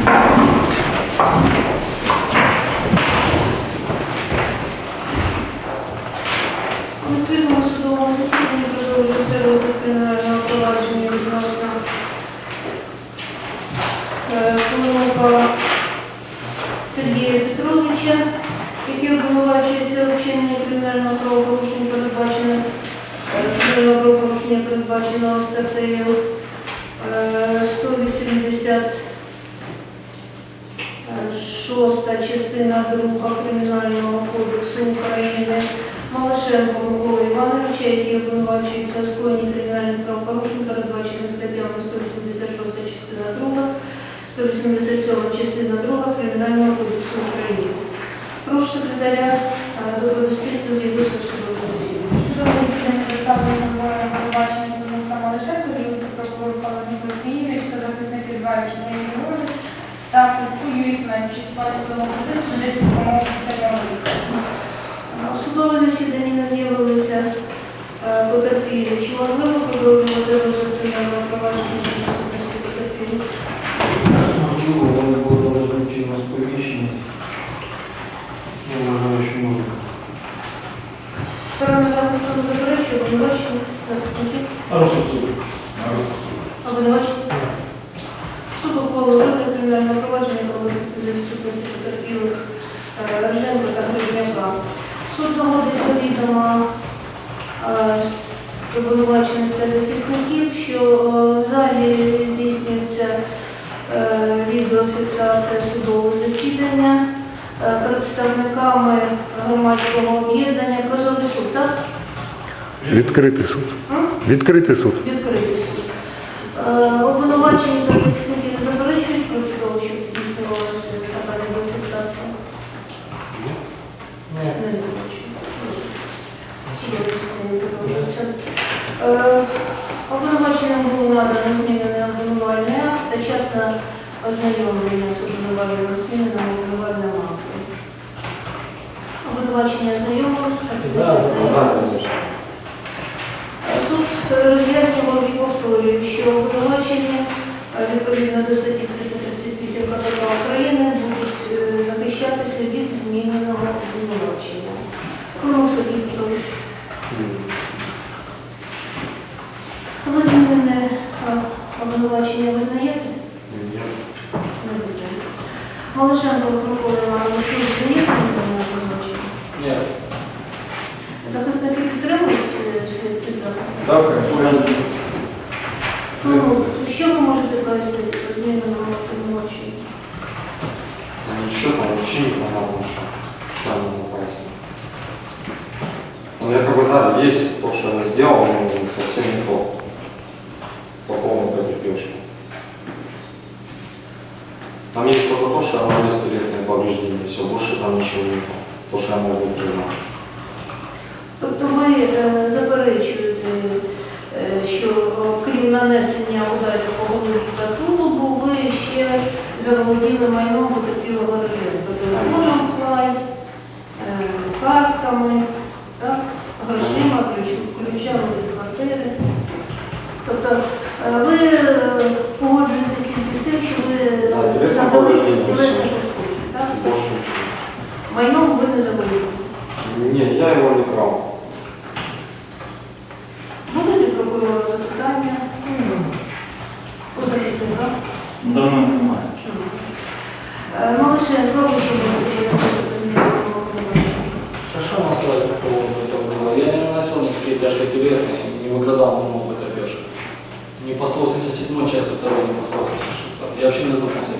Е, е, правопорушення, передбаченого статтею е, 180 шоста частина друга Кримінального кодексу України Малашенко Микола Івановича, який обвинувачується в скоєнні кримінальних правопорушень, передбачених статтями 186 частина друга, 187 частина друга Кримінального кодексу України. Прошу секретаря е, доповісти про з'явився судового засідання. Судове засідання представлено двоє обвинувачених Денисом Малишенко, Юрій прокурор Павло Київич та захисник Ідварич Марії Григорівич та Кутку Помогу Степанові. У судове засідання з'явилися е, потерпілі. Чи можливо продовжувати розгляд провадження щодо? Можливо, вони були розбиті на сповіщення. Я вважаю, що можна. Сторона захисту заперечує, обвинувачення, захисники, Розсуд. обвинувачення. Суд ухвалив розгляд кримінального провадження проводиться для відсутності потерпілих е, Роженко та Гребняка. Суд заводить до відома е, обвинувачених та захисників, що е, в залі здійснюється е, відеофіксація судового засідання е, представниками громадського об'єднання «Прозорий суд», так? Відкритий суд. А? Відкритий суд. Відкритий суд. Е, Обвинувачені та захисники не заперечують проти того, що здійснювалася така відеофіксація? Не заперечують. Судове засідання продовжується. Е, Обвинуваченим було надано змінений обвинувальний акт та час на ознайомлення з обвинувальним зміненим обвинувальним актом. Обвинувачення Суд роз'яснював і що обвинувачення е, відповідно до статті 338 КПК України будуть е, захищатися від зміненого обвинувачення. Ви змінене е, обвинувачення визнаєте? Не визнаєте. Малишенко Микола Іванович, ви визнаєте змінене обвинувачення? Ні. Захисники підтримують е, цей цей захист? Так, Ну, що ви можете сказати про зміненому обвинуваченню? Ничего там вообще не понятно, что сами напасть. Ну, я как бы, да, есть то, что я сделал, но совсем не то. По полной потерпевшему. Там есть только то, что я нанес телесные больше там что я могу признать. Тобто ви е, заперечуєте, е, що крім нанесення ударів по голові та тулубу, ви ще заволоділи майном потерпілого режиму, телефоном слай, е, картками, так, грошима, ключ- ключами від квартири. Тобто е, ви е, погоджуєтеся тільки з тим, що ви телесне надали повреждення, тілесне все. так? Майном ви не заволіли. Ні, я його не крав. Будете прокурора запитання? Позиція, так? Давно немає. Ну, лише знову, щоб Хорошо, Москва, такого это было. Я не наносил никакие тяжкие телесные, не выказал ему опыта, Леша. Не послался 37 часть, второй не послался. Я вообще не знаком с.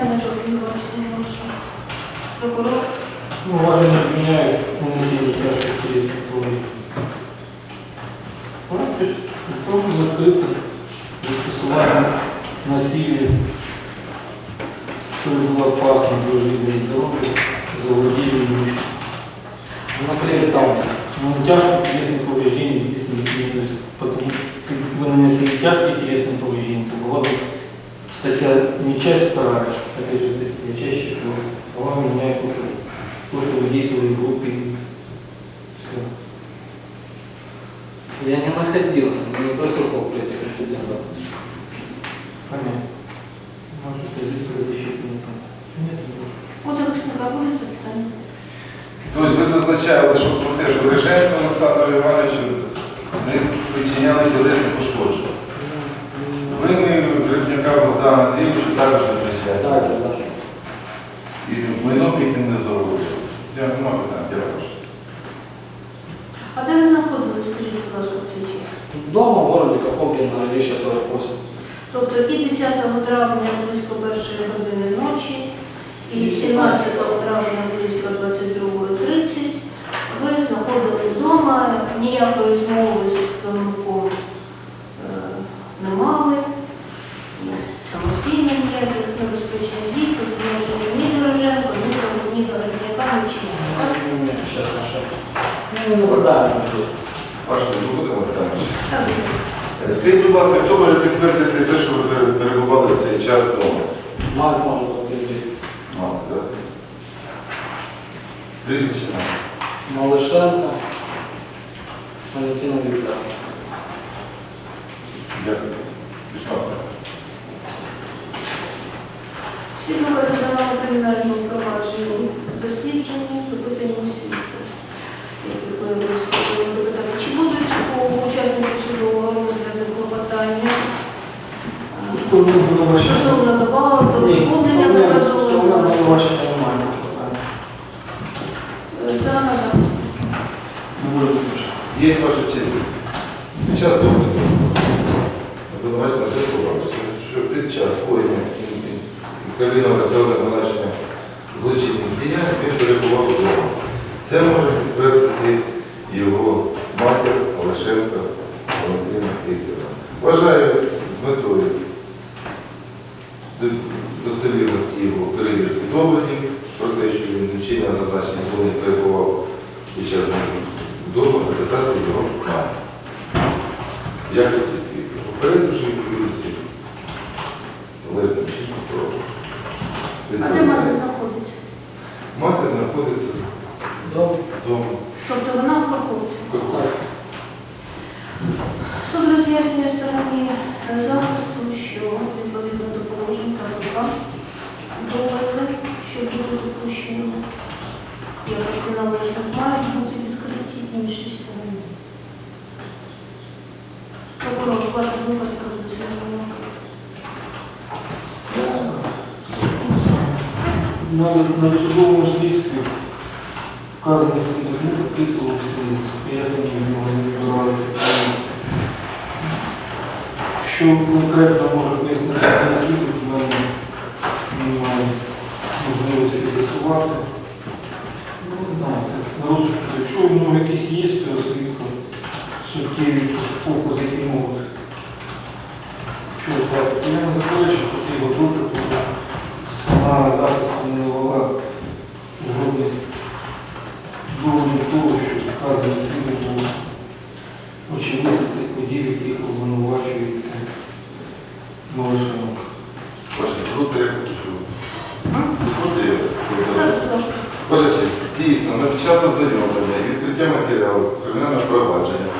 Що ви бачите, може? Ну, вони не нанесенні тяжких тілесних повреждень. Факти повністю закриті застосування насилля, що було опасно для людей и не находил, не прислушал про этих инцидентов. Понятно. Может, это здесь понятно. Нет, не У захисника буде запитання? Тобто ви зазначали, що про те, що Риженко Олександру Івановичу не причиняли тілесне пошкодження. Ви ми Гребняка Богдана Андрійовичу також не причиняли. Так, так. І майно під ним не заробили. Я не питань, дякую. А де ви знаходились, скажіть, будь ласка, в цей? Дома в городі Каховке на Ильича 48. Тобто і 10 травня близько першої години ночі, і 17 травня близько 22.30 ви знаходились вдома, ніякої змови з представником е, не мали, самостійно ніяких небезпечних дій, тобто ні Дороженко, ні до- ні Дорожняка, нічого. Так? Сейчас наша. Ну, не наблюдаем. Ваше, не будемо. Так. Скажіть, будь ласка, хто може підтвердити те, що ви перебували цей час вдома? Мать может подтвердить. Мало, так? Прізвище нам. Малышенко. Валентина Викторовна. Дякую. Пішла. Спільно розглядала кримінальну провадження дослідження, допитання свідків. Які появилися судового допитання. Чи будуть у учасників судового розгляду клопотання? Что вы было Стосовно добавок, до доповнення наказового Зараз. Є ваша честь. Під час допиту обвинувачена з'ясувалося, що під час скоєння кримінального розслідування виначення злочинних діянь він перебував вдома. Це може підтвердити його матір Олешенко Валентина Вікторівна. Вважаю з метою достовірності його перевірки доводів про те, що він не вчиняв зазначення, коли він перебував під час вдома, запитати його мати. Як це свідки? Попередньо ж відповідності належним чином про А де мати знаходиться? Мати знаходиться вдома. Тобто вона в парковці. в Каховці. Суд роз'яснює стороні захисту, що відповідно до положень КПК докази, що буде допущено, якості належних мають бути відкриті іншій стороні. Прокурор, ваша думка про дослідження. На, на судовому слідстві вказаний свідок не підписував пояснення в нього не збиралися. Що конкретно може пояснити на свідок, в мене немає можливості підписувати. Ну, не знаю, це розшук. Якщо в нього якісь є, то свідка суттєві покази, які можуть. Що так, я не Бачите, дійсно, на під час і відкриття матеріалу кримінального провадження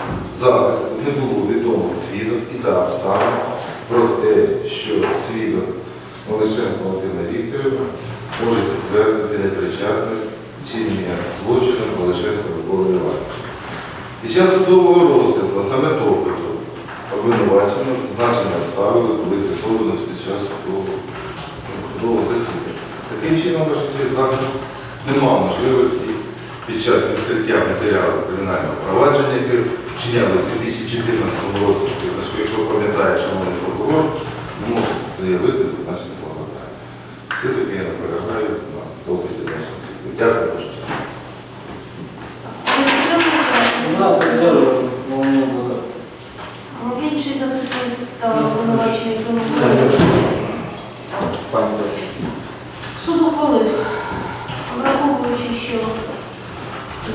зараз не було відомо свідок і та обставин про те, що свідок Олешенко Валентина Вікторівна може підтвердити непричасність вчинення злочину Олешенко Миколи Івановича. Під час судового розгляду, а саме допиту, обвинувачено значення обставини, коли з'ясовано під час судового. Таким чином, честь, захист не мав можливості під час відкриття матеріалу кримінального провадження, яке вчиняли в 2014 році, Тобто, якщо пам'ятає, шановний прокурор, не може заявити значення клопотання. Це таки я наполягаю на допиті нашого. Дякую. Суд ухвалив, враховуючи, що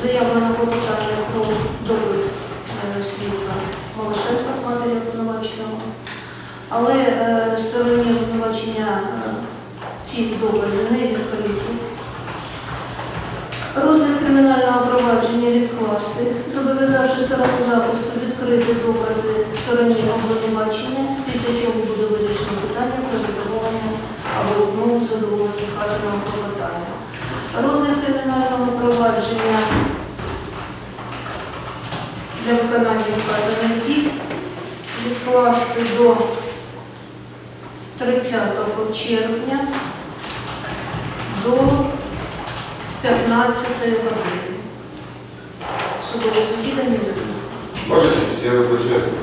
заявлено клопотання про допит е, свідка Малишенка, матері обвинуваченого, але е, стороні обвинувачення е, ці докази не відкриті. Розгляд кримінального провадження відкласти, зобов'язавши сторону захисту відкрити докази стороні обвинувачення, після чого буде вирішено питання про задоволення або відмову задоволення вказаного клопотання. Провадження для виконання вказаних дій відкласти до 30 червня до 15 години. Судове засідання. Бачите, я вибачаю.